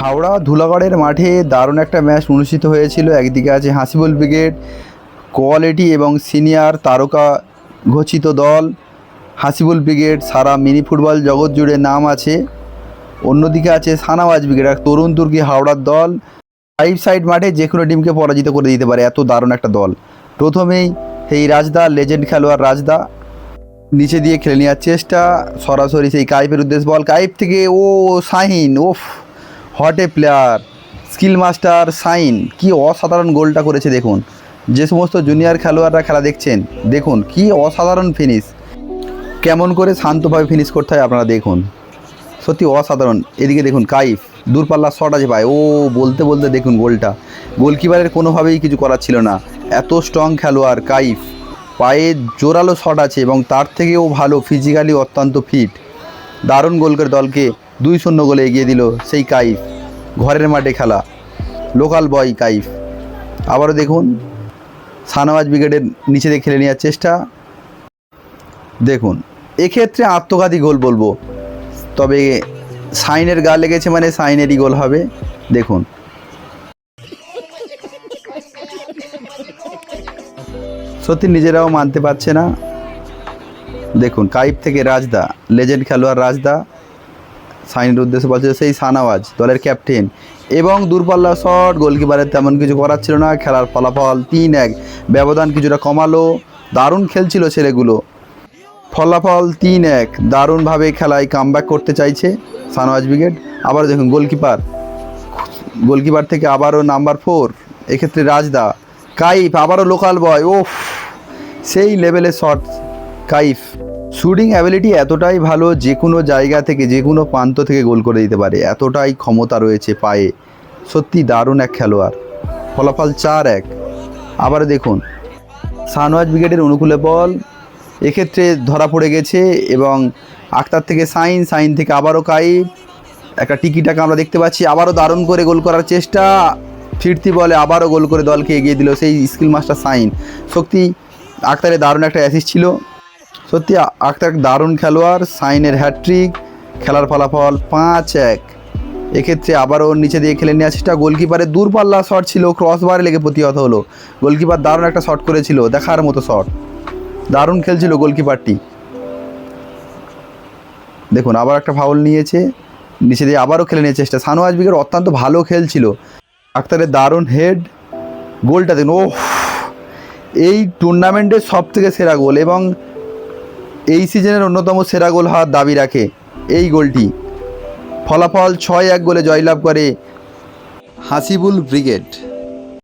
হাওড়া ধুলাগড়ের মাঠে দারুণ একটা ম্যাচ অনুষ্ঠিত হয়েছিল। একদিকে আছে হাসিবুল ব্রিগেড, কোয়ালিটি এবং সিনিয়র তারকা ঘোষিত দল। হাসিবুল ব্রিগেড সারা মিনি ফুটবল জগৎ জুড়ে নাম আছে। অন্যদিকে আছে সানাওয়াজ ব্রিগেড, এক তরুণ তুর্কি হাওড়ার দল। ফাইভ সাইড মাঠে যে কোনো টিমকে পরাজিত করে দিতে পারে, এত দারুণ একটা দল। প্রথমেই সেই রাজদা, লেজেন্ড খেলোয়াড় রাজদা, নিচে দিয়ে খেলে নেওয়ার চেষ্টা। সরাসরি সেই কাইপের উদ্দেশ্য বল কাইপ থেকে, ও শাহিন ওফ হট এ প্লেয়ার স্কিল মাস্টার সাইন কি অসাধারণ গোলটা করেছে, দেখুন। যে সমস্ত জুনিয়র খেলোয়াড়রা খেলা দেখছেন, দেখুন কি অসাধারণ ফিনিশ কেমন করে শান্তভাবে ফিনিশ করতে হয় আপনারা দেখুন। সত্যি অসাধারণ। এদিকে দেখুন, কাইফ। দূরপাল্লা শট আছে ভাই। ও, বলতে বলতে দেখুন গোলটা। গোলকিপারের কোনোভাবেই কিছু করার ছিল না। এত স্ট্রং খেলোয়াড়, কাইফ। পায়ে জোরালো শট আছে এবং তার থেকেও ভালো ফিজিক্যালি অত্যন্ত ফিট দারুণ গোল করে দলকে দুই শূন্য গোলে এগিয়ে দিল সেই কাইফ, ঘরের মাঠে খেলা লোকাল বয় কাইফ। আবারও দেখুন সানাওয়াজ ব্রিগেডের নিচে দিয়ে খেলে নেওয়ার চেষ্টা। দেখুন, এক্ষেত্রে আত্মঘাতী গোল বলব, তবে সাইনের গা লেগেছে মানে সাইনেরই গোল হবে। দেখুন। সত্যি নিজেরাও মানতে পারছে না। দেখুন কাইপ থেকে রাজদা লেজেন্ড খেলোয়াড় রাজদা। সাইনের উদ্দেশ্যে বলছে সেই সানাওয়াজ দলের ক্যাপ্টেন। এবং দূরপাল্লা শট, গোলকিপারের তেমন কিছু করার ছিল না। খেলার ফলাফল তিন এক। ব্যবধান কিছুটা কমালো। দারুণ খেলছিল ছেলেগুলো। ফলাফল তিন এক। দারুণভাবে খেলায় কামব্যাক করতে চাইছে সানওয়াজ ব্রিগেড। আবার দেখুন, গোলকিপার। গোলকিপার থেকে আবারও নাম্বার ফোর। এক্ষেত্রে রাজদা। কাইফ, আবারও লোকাল বয় ওফ সেই লেভেলের শট কাইফ। শুটিং অ্যাবিলিটি এতটাই ভালো যে কোনো জায়গা থেকে, যে কোনো প্রান্ত থেকে গোল করে দিতে পারে। এতটাই ক্ষমতা রয়েছে পায়ে। সত্যি দারুণ এক খেলোয়াড়। ফলাফল চার এক। আবার দেখুন। সানওয়াজ ব্রিগেডের অনুকূলে বল এক্ষেত্রে ধরা পড়ে গেছে এবং আক্তার থেকে সাইন সাইন থেকে আবারও কাইফ। একটা টিকিটাকে আমরা দেখতে পাচ্ছি। আবারও দারুণ করে গোল করার চেষ্টা। ফিরতি বলে আবারও গোল করে দলকে এগিয়ে দিল সেই স্কিল মাস্টার সাইন। সত্যি আক্তারের দারুণ একটা অ্যাসিস্ট ছিল। সত্যি আক্তার দারুণ খেলোয়াড়, সাইনের হ্যাট্রিক খেলার ফলাফল পাঁচ এক। এক্ষেত্রে আবারও নিচে দিয়ে খেলে নেওয়ার চেষ্টা গোলকিপারের দূরপাল্লা শট ছিল ক্রসবারে লেগে প্রতিহত হলো। গোলকিপার দারুণ একটা শট করেছিল, দেখার মতো শট। দারুণ খেলছিল গোলকিপারটি। দেখুন, আবার একটা ফাউল নিয়েছে, নিচে দিয়ে আবারও খেলে নিয়ে চেষ্টা। সানোয়াজ বিকেট অত্যন্ত ভালো খেলছিল আক্তারের দারুণ হেড গোলটা দেখুন ও এই টুর্নামেন্টের সব থেকে সেরা গোল এবং এই সিজনের অন্যতম সেরা গোল হওয়ার দাবি রাখে এই গোলটি। ফলাফল ছয় এক গোলে জয়লাভ করে হাসিবুল ব্রিগেড।